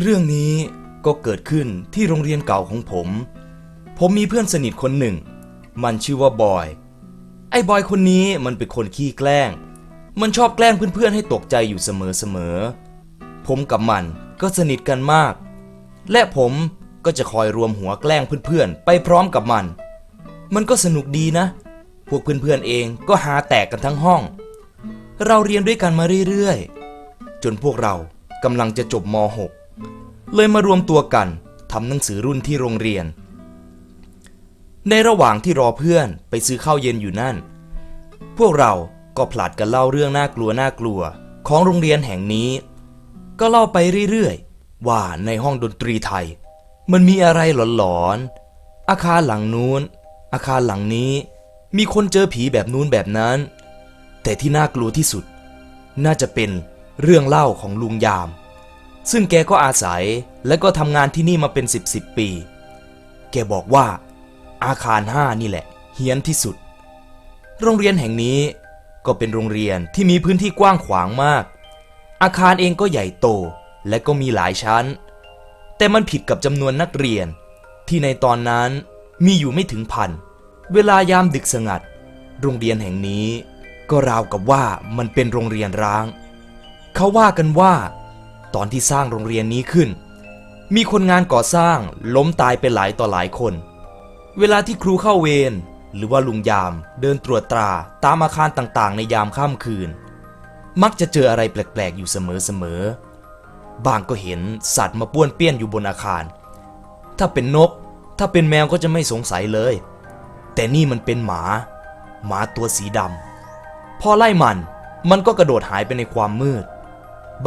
เรื่องนี้ก็เกิดขึ้นที่โรงเรียนเก่าของผม ผมมีเพื่อนสนิทคนหนึ่ง มันชื่อว่าบอย ไอ้บอยคนนี้มันเป็นคนขี้แกล้ง มันชอบแกล้งเพื่อนๆให้ตกใจอยู่เสมอๆ ผมกับมันก็สนิทกันมาก และผมก็จะคอยรวมหัวแกล้งเพื่อนๆ ไปพร้อมกับมัน มันก็สนุกดีนะ พวกเพื่อนๆเองก็หาแตกกันทั้งห้อง เราเรียนด้วยกันมาเรื่อยๆ จนพวกเรากำลังจะจบม .6 เลยมารวมตัวกันทำหนังสือรุ่นที่โรงเรียน ในระหว่างที่รอเพื่อนไปซื้อข้าวเย็นอยู่นั่น พวกเราก็ผลัดกันเล่าเรื่องน่ากลัวน่ากลัวของโรงเรียนแห่งนี้ ก็เล่าไปเรื่อยๆ ว่าในห้องดนตรีไทย มันมีอะไรหลอนๆ อาคารหลังนู้น อาคารหลังนี้ มีคนเจอผีแบบนู้นแบบนั้น แต่ที่น่ากลัวที่สุด น่าจะเป็นเรื่องเล่าของลุงยาม ซึ่งแกก็อาศัยและก็ทำงานที่นี่มาเป็น 10บสปี แกบอกว่า อาคารห้านี่แหละ เฮี้ยนที่สุด โรงเรียนแห่งนี้ก็เป็นโรงเรียนที่มีพื้นที่กว้างขวางมาก อาคารเองก็ใหญ่โตและก็มีหลายชั้น แต่มันผิดกับจำนวนนักเรียน ที่ในตอนนั้นมีอยู่ไม่ถึงพัน เวลายามดึกสงัด โรงเรียนแห่งนี้ ก็ราวกับว่ามันเป็นโรงเรียนร้าง เขาว่ากันว่า ตอนที่สร้างโรงเรียนนี้ขึ้น มีคนงานก่อสร้างล้มตายไปหลายต่อหลายคน เวลาที่ครูเข้าเวรหรือว่าลุงยามเดินตรวจตราตามอาคารต่างๆ ในยามค่ำคืน มักจะเจออะไรแปลกๆ อยู่เสมอๆบางก็เห็นสัตว์มาป้วนเปี้ยนอยู่บนอาคาร ถ้าเป็นนก ถ้าเป็นแมวก็จะไม่สงสัยเลย แต่นี่มันเป็นหมา หมาตัวสีดำพอไล่มัน มันก็กระโดดหายไปในความมืด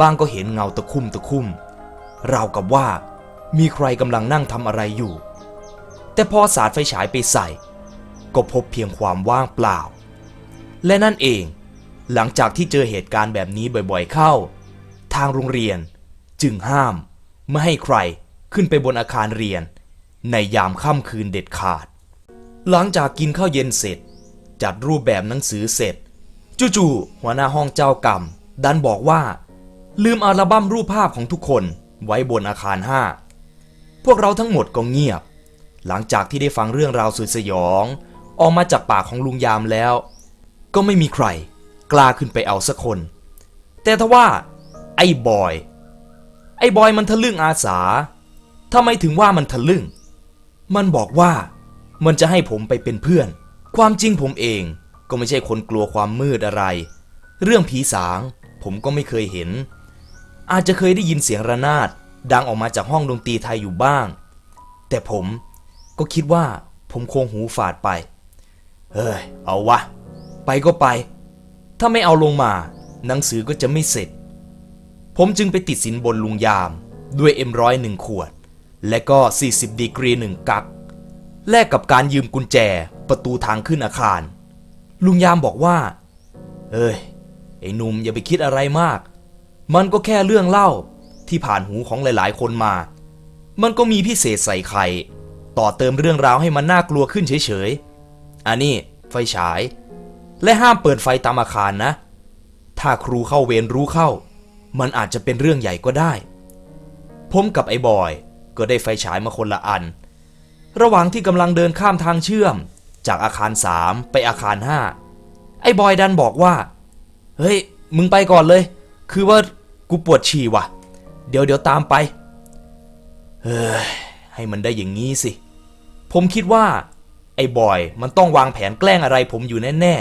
บางก็เห็นเงาตะคุ่มตะคุ่มราวกับว่า มีใครกำลังนั่งทำอะไรอยู่ แต่พอสาดไฟฉายไปใส่ ก็พบเพียงความว่างเปล่า และนั่นเอง หลังจากที่เจอเหตุการณ์แบบนี้บ่อยๆเข้า ทางโรงเรียนจึงห้าม ไม่ให้ใครขึ้นไปบนอาคารเรียน ในยามค่ำคืนเด็ดขาด หลังจากกินข้าวเย็นเสร็จ จัดรูปแบบหนังสือเสร็จจู่ๆหัวหน้าห้องเจ้ากรรม ดันบอกว่า ลืมอัลบั้มรูปภาพของทุกคนไว้บนอาคารห้าพวกเราทั้งหมดก็เงียบ หลังจากที่ได้ฟังเรื่องราวสุดสยอง ออกมาจากปากของลุงยามแล้ว ก็ไม่มีใครกล้าขึ้นไปเอาสักคน แต่ทว่า ไอ้บอย ไอ้บอยมันทะลึ่งอาสาทำไมถึงว่ามันทะลึ่ง มันบอกว่ามันจะให้ผมไปเป็นเพื่อน ความจริงผมเองก็ไม่ใช่คนกลัวความมืดอะไร เรื่องผีสางผมก็ไม่เคยเห็น อาจจะเคยได้ยินเสียงระนาดดังออกมาจากห้องดนตรีไทยอยู่บ้าง แต่ผมก็คิดว่าผมคงหูฝาดไป เฮ้ย เอาวะ ไปก็ไป ถ้าไม่เอาลงมา หนังสือก็จะไม่เสร็จ ผมจึงไปติดสินบนลุงยาม ด้วยเอ็มร้อยหนึ่งขวด และก็ 40 ดีกรีหนึ่งกัก แลกกับการยืมกุญแจประตูทางขึ้นอาคาร ลุงยามบอกว่า เอ้ย ไอ้หนุ่มอย่าไปคิดอะไรมาก มันก็แค่เรื่องเล่าที่ผ่านหูของหลาย ๆ คนมา มันก็มีพิเศษใส่ไข่ ต่อเติมเรื่องราวให้มันน่ากลัวขึ้นเฉย ๆ อันนี้ไฟฉาย และห้ามเปิดไฟตามอาคารนะ ถ้าครูเข้าเวรรู้เข้า มันอาจจะเป็นเรื่องใหญ่ก็ได้ ผมกับไอ้บอย ก็ได้ไฟฉายมาคนละอัน ระหว่างที่กำลังเดินข้ามทางเชื่อม จากอาคาร 3 ไปอาคาร 5 ไอ้บอยดันบอกว่า เฮ้ย มึงไปก่อนเลย คือว่า กูปวดฉี่ว่ะ เดี๋ยวเดี๋ยวตามไป เฮ้ย ให้มันได้อย่างงี้สิ ผมคิดว่า ไอ้บอยมันต้องวางแผนแกล้งอะไรผมอยู่แน่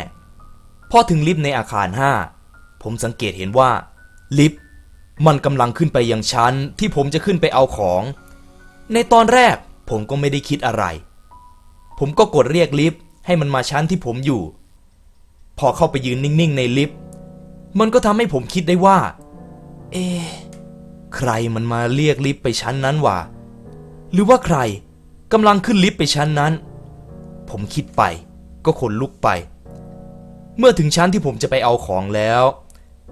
ๆ พอถึงลิฟต์ในอาคาร 5 ผมสังเกตเห็นว่า ลิฟต์มันกำลังขึ้นไปยังชั้นที่ผมจะขึ้นไปเอาของ ในตอนแรกผมก็ไม่ได้คิดอะไร ผมก็กดเรียกลิฟต์ให้มันมาชั้นที่ผมอยู่ พอเข้าไปยืนนิ่งๆ ในลิฟต์ มันก็ทำให้ผมคิดได้ว่า เอะใครมันมาเรียกลิฟต์ไปชั้นนั้นวะหรือว่าใครกำลังขึ้นลิฟต์ไปชั้นนั้น ผมคิดไปก็ขนลุกไป เมื่อถึงชั้นที่ผมจะไปเอาของแล้ว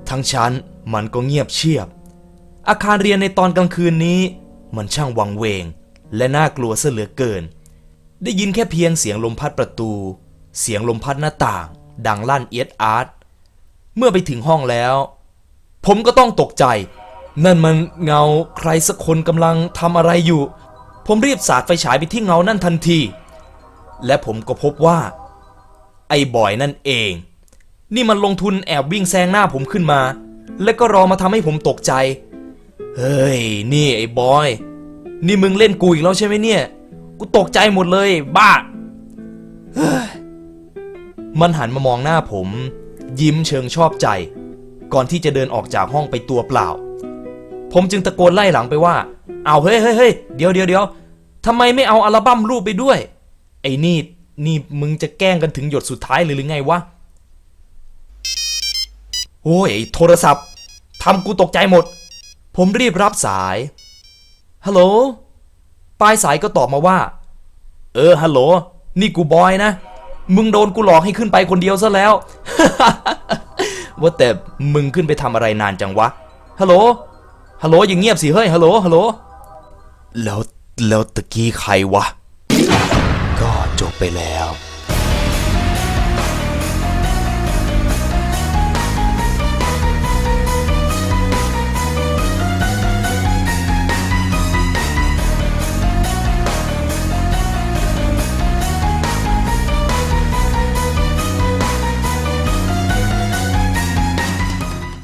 ทั้งชั้นมันก็เงียบเชียบ อาคารเรียนในตอนกลางคืนนี้ มันช่างวังเวง และน่ากลัวเสเหลือเกิน ได้ยินแค่เพียงเสียงลมพัดประตู เสียงลมพัดหน้าต่าง ดังลั่นเอียดอาร์ตเมื่อไปถึงห้องแล้ว ผมก็ต้องตกใจ นั่นมันเงาใครสักคนกำลังทำอะไรอยู่ ผมรีบสาดไฟฉายไปที่เงานั่นทันที และผมก็พบว่า ไอ้บอยนั่นเอง นี่มันลงทุนแอบวิ่งแซงหน้าผมขึ้นมา แล้วก็รอมาทำให้ผมตกใจ เฮ้ย นี่ไอ้บอย นี่มึงเล่นกูอีกแล้วใช่ไหมเนี่ย กูตกใจหมดเลย บ้ามันหันมามองหน้าผม ยิ้มเชิงชอบใจ ก่อนที่จะเดินออกจากห้องไปตัวเปล่า ผมจึงตะโกนไล่หลังไปว่า เอาเฮ้ยเฮ้ยเฮ้ยเดี๋ยวเดี๋ยวเดี๋ยวทำไมไม่เอาอัลบั้มรูปไปด้วย ไอ้นี่นี่มึงจะแกล้งกันถึงหยดสุดท้ายเลยหรือไงวะ โอ้ยโทรศัพท์ทำกูตกใจหมด ผมรีบรับสาย ฮัลโหล ปลายสายก็ตอบมาว่า เออ ฮัลโหล นี่กูบอยนะ มึงโดนกูหลอกให้ขึ้นไปคนเดียวซะแล้ว ว่าแต่มึงขึ้นไปทำอะไรนานจังวะ ฮัลโหล ฮัลโหลอย่างเงียบสิเฮ้ย ฮัลโหล ฮัลโหล แล้วแล้วตะกี้ใครวะ ก็จบไปแล้ว